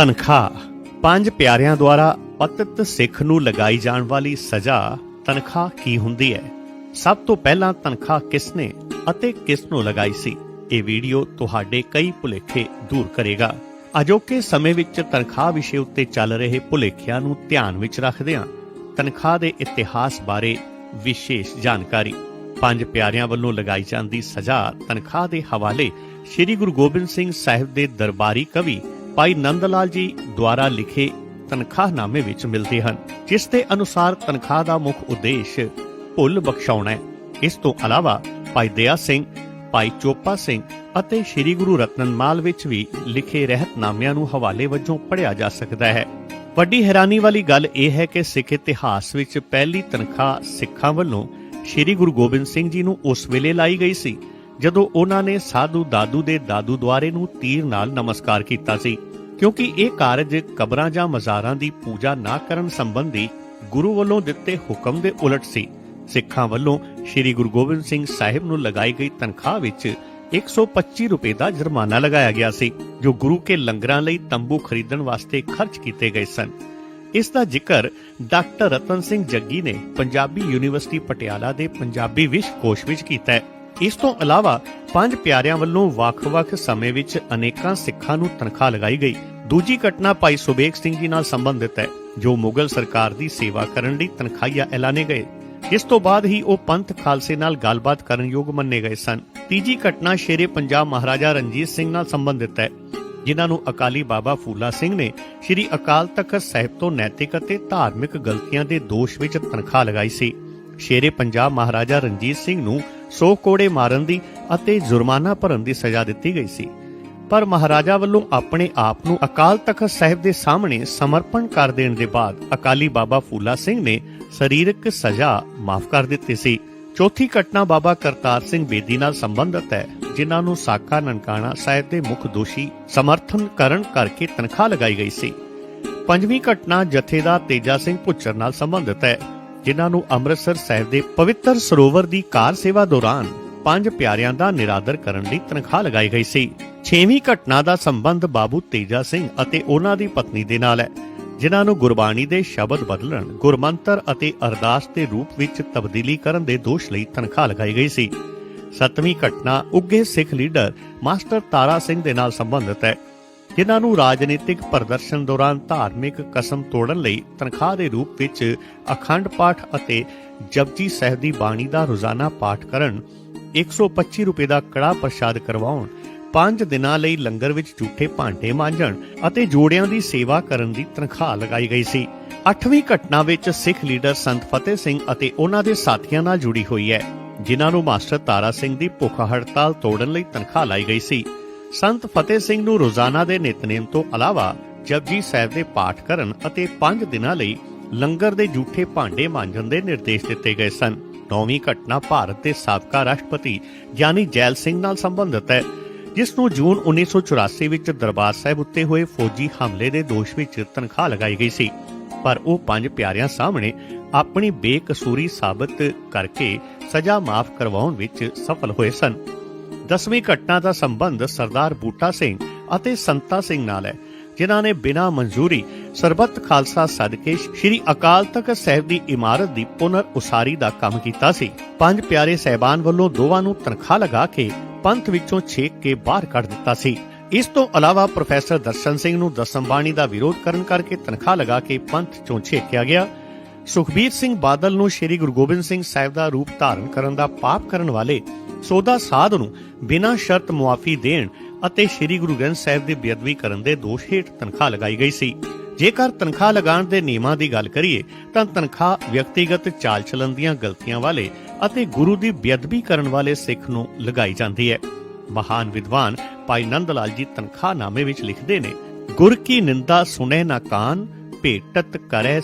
ਤਨਖਾਹ। ਪੰਜ ਪਿਆਰਿਆਂ ਦੁਆਰਾ ਪਤਿਤ ਸਿੱਖ ਨੂੰ ਲਗਾਈ ਜਾਣ ਵਾਲੀ ਸਜ਼ਾ, ਤਨਖਾਹ ਕੀ ਹੁੰਦੀ ਹੈ? ਸਭ ਤੋਂ ਪਹਿਲਾਂ ਤਨਖਾਹ ਕਿਸਨੇ ਅਤੇ ਕਿਸ ਨੂੰ ਲਗਾਈ ਸੀ? ਇਹ ਵੀਡੀਓ ਤੁਹਾਡੇ ਕਈ ਭੁਲੇਖੇ ਦੂਰ ਕਰੇਗਾ। ਅਜੋਕੇ ਸਮੇਂ ਵਿੱਚ ਤਨਖਾਹ ਵਿਸ਼ੇ ਉੱਤੇ ਚੱਲ ਰਹੇ ਭੁਲੇਖਿਆਂ ਨੂੰ ਧਿਆਨ ਵਿੱਚ ਰੱਖਦਿਆਂ ਤਨਖਾਹ ਦੇ ਇਤਿਹਾਸ ਬਾਰੇ ਵਿਸ਼ੇਸ਼ ਜਾਣਕਾਰੀ। ਪੰਜ ਪਿਆਰਿਆਂ ਵੱਲੋਂ ਲਗਾਈ ਜਾਂਦੀ ਸਜ਼ਾ ਤਨਖਾਹ ਦੇ ਹਵਾਲੇ ਸ੍ਰੀ ਗੁਰੂ ਗੋਬਿੰਦ ਸਿੰਘ ਸਾਹਿਬ ਦੇ ਦਰਬਾਰੀ ਕਵੀ ਭਾਈ ਨੰਦ ਲਾਲ ਜੀ ਦੁਆਰਾ ਲਿਖੇ ਤਨਖਾਹਨਾਮੇ ਵਿੱਚ ਮਿਲਦੇ ਹਨ, ਜਿਸ ਦੇ ਅਨੁਸਾਰ ਤਨਖਾਹ ਦਾ ਮੁੱਖ ਉਦੇਸ਼ ਭੁੱਲ ਬਖਸ਼ਾਉਣਾ ਹੈ। ਇਸ ਤੋਂ ਇਲਾਵਾ ਭਾਈ ਦਇਆ ਸਿੰਘ, ਭਾਈ ਚੋਪਾ ਸਿੰਘ ਅਤੇ ਸ੍ਰੀ ਗੁਰੂ ਰਤਨਮਾਲ ਵਿੱਚ ਵੀ ਲਿਖੇ ਰਹਿਤਨਾਮਿਆਂ ਨੂੰ ਹਵਾਲੇ ਵਜੋਂ ਪੜ੍ਹਿਆ ਜਾ ਸਕਦਾ ਹੈ। ਵੱਡੀ ਹੈਰਾਨੀ ਵਾਲੀ ਗੱਲ ਇਹ ਹੈ ਕਿ ਸਿੱਖ ਇਤਿਹਾਸ ਵਿੱਚ ਪਹਿਲੀ ਤਨਖਾਹ ਸਿੱਖਾਂ ਵੱਲੋਂ ਸ੍ਰੀ ਗੁਰੂ ਗੋਬਿੰਦ ਸਿੰਘ ਜੀ ਨੂੰ ਉਸ ਵੇਲੇ ਲਾਈ ਗਈ ਸੀ ਜਦੋਂ ਉਹਨਾਂ ਨੇ ਸਾਧੂ ਦਾਦੂ ਦੇ ਦਾਦੂ ਦੁਆਰੇ ਨੂੰ ਤੀਰ ਨਾਲ ਨਮਸਕਾਰ ਕੀਤਾ ਸੀ, ਕਿਉਂਕਿ ਇਹ ਕਾਰਜ ਕਬਰਾਂ ਜਾਂ ਮਜ਼ਾਰਾਂ ਦੀ ਪੂਜਾ ਨਾ ਕਰਨ ਸੰਬੰਧੀ ਗੁਰੂ ਵੱਲੋਂ ਦਿੱਤੇ ਹੁਕਮ ਦੇ ਉਲਟ ਸੀ। ਸਿੱਖਾਂ ਵੱਲੋਂ ਸ੍ਰੀ ਗੁਰੂ ਗੋਬਿੰਦ ਸਿੰਘ ਸਾਹਿਬ ਨੂੰ ਲਗਾਈ ਗਈ ਤਨਖਾਹ ਵਿੱਚ 125 ਰੁਪਏ ਦਾ ਜੁਰਮਾਨਾ ਲਗਾਇਆ ਗਿਆ ਸੀ, ਜੋ ਗੁਰੂ ਕੇ ਲੰਗਰਾਂ ਲਈ ਤੰਬੂ ਖਰੀਦਣ ਵਾਸਤੇ ਖਰਚ ਕੀਤੇ ਗਏ ਸਨ। ਇਸ ਦਾ ਜ਼ਿਕਰ ਡਾਕਟਰ ਰਤਨ ਸਿੰਘ ਜੱਗੀ ਨੇ ਪੰਜਾਬੀ ਯੂਨੀਵਰਸਿਟੀ ਪਟਿਆਲਾ ਦੇ ਪੰਜਾਬੀ ਵਿਸ਼ਵਕੋਸ਼ ਵਿੱਚ ਕੀਤਾ ਹੈ। ਇਸ ਤੋਂ ਇਲਾਵਾ ਪੰਜ ਪਿਆਰਿਆਂ ਵੱਲੋਂ ਵੱਖ-ਵੱਖ ਸਮੇਂ ਵਿੱਚ ਅਨੇਕਾਂ ਸਿੱਖਾਂ ਨੂੰ ਤਨਖਾਹ ਲਗਾਈ ਗਈ। ਦੂਜੀ ਘਟਨਾ ਭਾਈ ਸੁਬੇਗ ਸਿੰਘ ਜੀ ਨਾਲ ਸੰਬੰਧਿਤ ਹੈ, ਜੋ ਮੁਗਲ ਸਰਕਾਰ ਦੀ ਸੇਵਾ ਕਰਨ ਲਈ ਤਨਖਾਹੀਆ ਐਲਾਨੇ ਗਏ। ਇਸ ਤੋਂ ਬਾਅਦ ਹੀ ਉਹ ਪੰਥ ਖਾਲਸੇ ਨਾਲ ਗੱਲਬਾਤ ਕਰਨ ਯੋਗ ਮੰਨੇ ਗਏ ਸਨ। ਤੀਜੀ ਘਟਨਾ ਸ਼ੇਰੇ ਪੰਜਾਬ ਮਹਾਰਾਜਾ ਰਣਜੀਤ ਸਿੰਘ ਨਾਲ ਸੰਬੰਧਿਤ ਹੈ, ਜਿਨ੍ਹਾਂ ਨੂੰ ਅਕਾਲੀ ਬਾਬਾ ਫੂਲਾ ਸਿੰਘ ਨੇ ਸ੍ਰੀ ਅਕਾਲ ਤਖਤ ਸਾਹਿਬ ਤੋਂ ਨੈਤਿਕ ਅਤੇ ਧਾਰਮਿਕ ਗਲਤੀਆਂ ਦੇ ਦੋਸ਼ ਵਿੱਚ ਤਨਖਾਹ ਲਗਾਈ ਸੀ। ਸ਼ੇਰੇ ਪੰਜਾਬ ਮਹਾਰਾਜਾ ਰਣਜੀਤ ਸਿੰਘ ਨੂੰ 100 ਕੋੜੇ ਮਾਰਨ ਦੀ ਅਤੇ ਜੁਰਮਾਨਾ ਭਰਨ ਦੀ ਸਜ਼ਾ ਦਿੱਤੀ ਗਈ ਸੀ। ਪਰ ਮਹਾਰਾਜਾ ਵੱਲੋਂ ਆਪਣੇ ਆਪ ਨੂੰ ਅਕਾਲ ਤਖਤ ਸਾਹਿਬ ਦੇ ਸਾਹਮਣੇ ਸਮਰਪਣ ਕਰ ਦੇਣ ਦੇ ਬਾਅਦ ਅਕਾਲੀ ਬਾਬਾ ਫੂਲਾ ਸਿੰਘ ਨੇ ਸਰੀਰਕ ਸਜ਼ਾ ਮਾਫ ਕਰ ਦਿੱਤੀ ਸੀ। ਚੌਥੀ ਘਟਨਾ ਬਾਬਾ ਕਰਤਾਰ ਸਿੰਘ ਬੇਦੀ ਨਾਲ ਸੰਬੰਧਿਤ ਹੈ, ਜਿਨ੍ਹਾਂ ਨੂੰ ਸਾਕਾ ਨਨਕਾਣਾ ਸਾਹਿਬ ਦੇ ਮੁੱਖ ਦੋਸ਼ੀ ਸਮਰਥਨ ਕਰਨ ਕਰਕੇ ਤਨਖਾਹ ਲਗਾਈ ਗਈ ਸੀ। ਪੰਜਵੀਂ ਘਟਨਾ ਜਥੇਦਾਰ ਤੇਜਾ ਸਿੰਘ ਭੁੱਚਰ ਨਾਲ ਸੰਬੰਧਿਤ ਹੈ ਜਿਨ੍ਹਾਂ ਨੂੰ ਅੰਮ੍ਰਿਤਸਰ ਸਾਹਿਬ ਦੇ ਪਵਿੱਤਰ ਸਰੋਵਰ ਦੀ ਕਾਰ ਸੇਵਾ ਦੌਰਾਨ ਪੰਜ ਪਿਆਰਿਆਂ ਦਾ ਨਿਰਾਦਰ ਕਰਨ ਲਈ ਤਨਖਾਹ ਲਗਾਈ ਗਈ ਸੀ। ਛੇਵੀਂ ਘਟਨਾ ਦਾ ਸੰਬੰਧ ਬਾਬੂ ਤੇਜਾ ਸਿੰਘ ਅਤੇ ਉਹਨਾਂ ਦੀ ਪਤਨੀ ਦੇ ਨਾਲ ਹੈ, ਜਿਨ੍ਹਾਂ ਨੂੰ ਗੁਰਬਾਣੀ ਦੇ ਸ਼ਬਦ ਬਦਲਣ, ਗੁਰਮੰਤਰ ਅਤੇ ਅਰਦਾਸ ਦੇ ਰੂਪ ਵਿੱਚ ਤਬਦੀਲੀ ਕਰਨ ਦੇ ਦੋਸ਼ ਲਈ ਤਨਖਾਹ ਲਗਾਈ ਗਈ ਸੀ। ਸੱਤਵੀਂ ਘਟਨਾ ਉੱਗੇ ਸਿੱਖ ਲੀਡਰ ਮਾਸਟਰ ਤਾਰਾ ਸਿੰਘ ਦੇ ਨਾਲ ਸੰਬੰਧਿਤ ਹੈ। ਜਿਨ੍ਹਾਂ ਨੂੰ ਰਾਜਨੀਤਿਕ ਪ੍ਰਦਰਸ਼ਨ ਦੌਰਾਨ ਧਾਰਮਿਕ ਕਸਮ ਤੋੜਨ ਲਈ ਤਨਖਾਹ ਦੇ ਰੂਪ ਵਿੱਚ ਅਖੰਡ ਪਾਠ ਅਤੇ ਜਪਜੀ ਸਾਹਿਬ ਦੀ ਬਾਣੀ ਦਾ ਰੋਜ਼ਾਨਾ ਪਾਠ ਕਰਨ 125 ਰੁਪਏ ਦਾ ਕੜਾ ਪ੍ਰਸ਼ਾਦ ਕਰਵਾਉਣ, ਪੰਜ ਦਿਨਾਂ ਲਈ ਲੰਗਰ ਵਿੱਚ ਝੂਠੇ ਭਾਂਡੇ ਮਾਂਜਣ ਅਤੇ ਜੋੜਿਆਂ ਦੀ ਸੇਵਾ ਕਰਨ ਦੀ ਤਨਖਾਹ ਲਗਾਈ ਗਈ ਸੀ। ਅੱਠਵੀਂ ਘਟਨਾ ਵਿੱਚ ਸਿੱਖ ਲੀਡਰ ਸੰਤ ਫਤਿਹ ਸਿੰਘ ਅਤੇ ਉਹਨਾਂ ਦੇ ਸਾਥੀਆਂ ਨਾਲ ਜੁੜੀ ਹੋਈ ਹੈ, ਜਿਨ੍ਹਾਂ ਨੂੰ ਮਾਸਟਰ ਤਾਰਾ ਸਿੰਘ ਦੀ ਭੁੱਖ ਹੜਤਾਲ ਤੋੜਨ ਲਈ ਤਨਖਾਹ ਲਾਈ ਗਈ ਸੀ। ਸੰਤ ਫਤਿਹ ਸਿੰਘ ਨੂੰ ਰੋਜ਼ਾਨਾ ਦੇ ਨਿਤਨੇਮ ਤੋਂ ਇਲਾਵਾ ਜਪਜੀ ਸਾਹਿਬ ਦੇ ਪਾਠ ਕਰਨ ਅਤੇ 5 ਦਿਨਾਂ ਲਈ ਲੰਗਰ ਦੇ ਝੂਠੇ ਭਾਂਡੇ ਮਾਂਜਣ ਦੇ ਨਿਰਦੇਸ਼ ਦਿੱਤੇ ਗਏ ਸਨ। ਨੌਵੀਂ ਘਟਨਾ ਭਾਰਤ ਦੇ ਸਾਬਕਾ ਰਾਸ਼ਟਰਪਤੀ ਗਿਆਨੀ ਜੈਲ ਸਿੰਘ ਨਾਲ ਸੰਬੰਧਿਤ ਹੈ, ਜਿਸ ਨੂੰ ਜੂਨ 1984 ਵਿੱਚ ਦਰਬਾਰ ਸਾਹਿਬ ਉੱਤੇ ਹੋਏ ਫੌਜੀ ਹਮਲੇ ਦੇ ਦੋਸ਼ ਵਿੱਚ ਤਨਖਾਹ ਲਗਾਈ ਗਈ ਸੀ। ਪਰ ਉਹ ਪੰਜ ਪਿਆਰਿਆਂ ਸਾਹਮਣੇ ਆਪਣੀ ਬੇਕਸੂਰੀ ਸਾਬਤ ਕਰਕੇ ਸਜ਼ਾ ਮਾਫ ਕਰਵਾਉਣ ਵਿੱਚ ਸਫਲ ਹੋਏ ਸਨ। ਦਸਵੀਂ ਘਟਨਾ ਦਾ ਸੰਬੰਧ ਸਰਦਾਰ ਬੂਟਾ ਸਿੰਘ ਅਤੇ ਸੰਤਾ ਸਿੰਘ ਨਾਲ ਹੈ, ਜਿਨ੍ਹਾਂ ਨੇ ਬਿਨਾਂ ਮਨਜ਼ੂਰੀ ਸਰਬੱਤ ਖਾਲਸਾ ਸਦਕੇ ਸ੍ਰੀ ਅਕਾਲ ਤਖਤ ਸਾਹਿਬ ਦੀ ਇਮਾਰਤ ਦੀ ਪੁਨਰ ਉਸਾਰੀ ਦਾ ਕੰਮ ਕੀਤਾ ਸੀ। ਪੰਜ ਪਿਆਰੇ ਸਹਿਬਾਨ ਵੱਲੋਂ ਦੋਵਾਂ ਨੂੰ ਤਨਖਾਹ ਲਗਾ ਕੇ ਪੰਥ ਵਿੱਚੋਂ ਛੇਕ ਕੇ ਬਾਹਰ ਕੱਢ ਦਿੱਤਾ ਸੀ। ਇਸ ਤੋਂ ਇਲਾਵਾ ਪ੍ਰੋਫੈਸਰ ਦਰਸ਼ਨ ਸਿੰਘ ਨੂੰ ਦਸਮ ਬਾਣੀ ਦਾ ਵਿਰੋਧ ਕਰਨ ਕਰਕੇ ਤਨਖਾਹ ਲਗਾ ਕੇ ਪੰਥ ਚੋਂ ਛੇਕਿਆ ਗਿਆ। ਸੁਖਬੀਰ ਸਿੰਘ ਬਾਦਲ ਨੂੰ ਸ੍ਰੀ ਗੁਰੂ ਗੋਬਿੰਦ ਸਿੰਘ ਸਾਹਿਬ ਦਾ ਰੂਪ ਧਾਰਨ ਕਰਨ ਦਾ ਪਾਪ ਕਰਨ ਵਾਲੇ ਸੋਦਾ ਸਾਧ ਨੂੰ ਬਿਨਾਂ ਸ਼ਰਤ ਮੁਆਫੀ ਦੇਣ ਅਤੇ ਸ੍ਰੀ ਗੁਰੂ ਗ੍ਰੰਥ ਸਾਹਿਬ ਦੀ ਬੇਅਦਬੀ ਕਰਨ ਦੇ ਦੋਸ਼ ਹੇਠ ਤਨਖਾਹ ਲਗਾਈ ਗਈ ਸੀ। ਜੇਕਰ ਤਨਖਾਹ ਲਗਾਉਣ ਦੇ ਨਿਯਮਾਂ ਦੀ ਗੱਲ ਕਰੀਏ, ਤਾਂ ਤਨਖਾਹ ਵਿਅਕਤੀਗਤ ਚਾਲ ਚਲਨ ਦੀਆਂ ਗਲਤੀਆਂ ਵਾਲੇ ਅਤੇ ਗੁਰੂ ਦੀ ਬੇਅਦਬੀ ਕਰਨ ਵਾਲੇ ਸਿੱਖ ਨੂੰ ਲਗਾਈ ਜਾਂਦੀ ਹੈ। ਮਹਾਨ ਵਿਦਵਾਨ ਭਾਈ ਨੰਦ ਲਾਲ ਜੀ ਤਨਖਾਹ ਨਾਮੇ ਵਿੱਚ ਲਿਖਦੇ ਨੇ, ਗੁਰ ਕੀ ਨਿੰਦਾ ਸੁਨੇ ਨਾ ਕਾਨ, ਭੇਟਤ ਕਰੈ